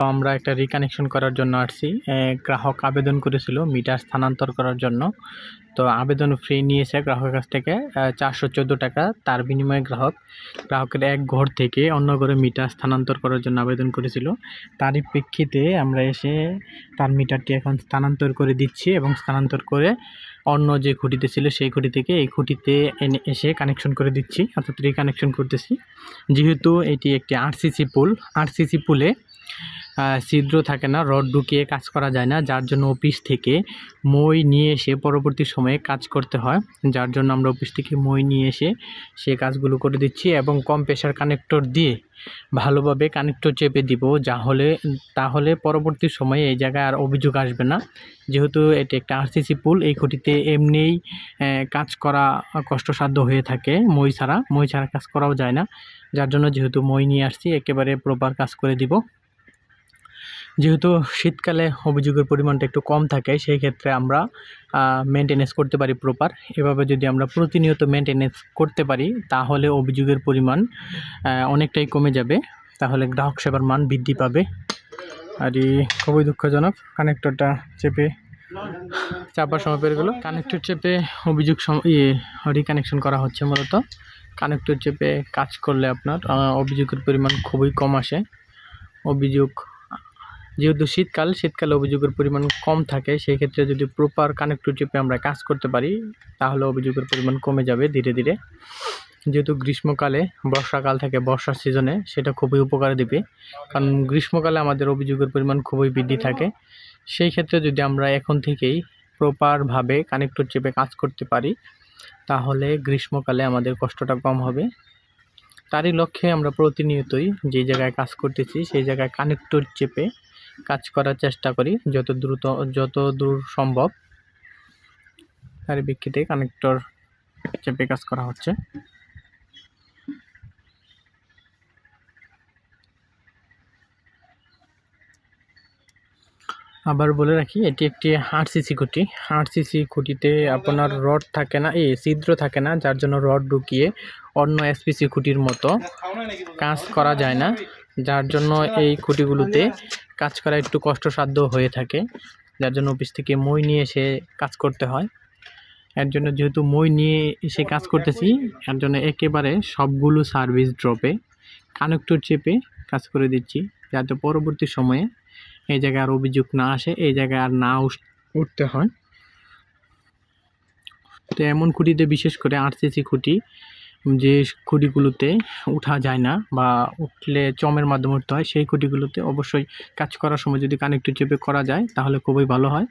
আমরা একটা রিকানেকশন করার জন্য আসছি। গ্রাহক আবেদন করেছিল মিটার স্থানান্তর করার জন্য। তো আবেদন ফ্রি নিয়েছে গ্রাহকের কাছ থেকে চারশো চোদ্দ টাকা। তার বিনিময়ে গ্রাহক, গ্রাহকের এক ঘর থেকে অন্য ঘরে মিটার স্থানান্তর করার জন্য আবেদন করেছিল। তারই প্রেক্ষিতে আমরা এসে তার মিটারটি এখন স্থানান্তর করে দিচ্ছি এবং স্থানান্তর করে অন্য যে খুঁটিতে ছিল সেই খুঁটি থেকে এই খুঁটিতে এনে এসে কানেকশন করে দিচ্ছি। অর্থাৎ রিকানেকশন করতেছি। যেহেতু এটি একটি আরসিসি পুল আরসিসি পুলে ছিদ্র থাকে না, রড ঢুকিয়ে কাজ করা যায় না। যার জন্য অফিস থেকে মই নিয়ে এসে পরবর্তী সময়ে কাজ করতে হয়, যার জন্য আমরা অফিস থেকে মই নিয়ে এসে সে কাজগুলো করে দিচ্ছি এবং কম প্রেশার কানেক্টর দিয়ে ভালোভাবে কানেক্টর চেপে দিব, যা হলে তাহলে পরবর্তী সময়ে এই জায়গায় আর অভিযোগ আসবে না। যেহেতু এটি একটা আরসিসি পুল, এই খুঁটিতে এমনিই কাজ করা কষ্টসাধ্য হয়ে থাকে মই ছাড়া। মই ছাড়া কাজ করাও যায় না, যার জন্য যেহেতু মই নিয়ে আসছি, একেবারে প্রপার কাজ করে দিব। যেহেতু শীতকালে অভিযোগের পরিমাণটা একটু কম থাকে, সেই ক্ষেত্রে আমরা মেনটেনেন্স করতে পারি প্রপার এভাবে যদি আমরা প্রতিনিয়ত মেনটেনেন্স করতে পারি, তাহলে অভিযোগের পরিমাণ অনেকটাই কমে যাবে। তাহলে গ্রাহক সেবার মান বৃদ্ধি পাবে। আর খুবই দুঃখজনক কানেক্টরটা চেপে চাপার সময় পেরে গেলো। কানেক্টর চেপে অভিযোগ ইয়ে রিকানেকশন করা হচ্ছে মূলত। কানেক্টর চেপে কাজ করলে আপনার অভিযোগের পরিমাণ খুবই কম আসে। অভিযোগ যেহেতু শীতকাল, শীতকালে অভিযোগের পরিমাণ কম থাকে সেই ক্ষেত্রে যদি প্রপার কানেক্টর চেপে আমরা কাজ করতে পারি, তাহলে অভিযোগের পরিমাণ কমে যাবে ধীরে ধীরে। যেহেতু গ্রীষ্মকালে, বর্ষাকাল থাকে বর্ষার সিজনে সেটা খুবই উপকার দিবে। কারণ গ্রীষ্মকালে আমাদের অভিযোগের পরিমাণ খুবই বৃদ্ধি থাকে। সেই ক্ষেত্রে যদি আমরা এখন থেকেই প্রপারভাবে কানেক্টর চেপে কাজ করতে পারি, তাহলে গ্রীষ্মকালে আমাদের কষ্টটা কম হবে। তারই লক্ষ্যে আমরা প্রতিনিয়তই যে জায়গায় কাজ করতেছি, সেই জায়গায় কানেক্টর চেপে কাজ করার চেষ্টা করি, যত দ্রুত, যত দূর সম্ভব। তার প্রেক্ষিতে কানেক্টর চেপে কাজ করা হচ্ছে। আবার বলে রাখি, এটি একটি আরসিসি খুঁটি। আরসিসি খুঁটিতে আপনার রড থাকে না, এই ছিদ্র থাকে না, যার জন্য রড ঢুকিয়ে অন্য এসপিসি খুঁটির মতো কাজ করা যায় না। যার জন্য এই খুঁটিগুলোতে কাজ করা একটু কষ্টসাধ্য হয়ে থাকে। যার জন্য অফিস থেকে মই নিয়ে এসে কাজ করতে হয়। এর জন্য যেহেতু মই নিয়ে এসে কাজ করতেছি এর জন্য একেবারে সবগুলো সার্ভিস ড্রপে কানেক্টর চেপে কাজ করে দিচ্ছি। যাতে পরবর্তী সময়ে এই জায়গায় আর অভিযোগ না আসে এই জায়গায় আর না উঠতে হয়। তো এমন খুঁটিতে বিশেষ করে আরসিসি খুঁটি যে খুঁটিগুলোতে উঠা যায় না বা উঠলে চমের মাধ্যমে উঠতে হয়, সেই খুঁটিগুলোতে অবশ্যই কাজ করার সময় যদি কানেক্টর চেপে করা যায়, তাহলে খুবই ভালো হয়।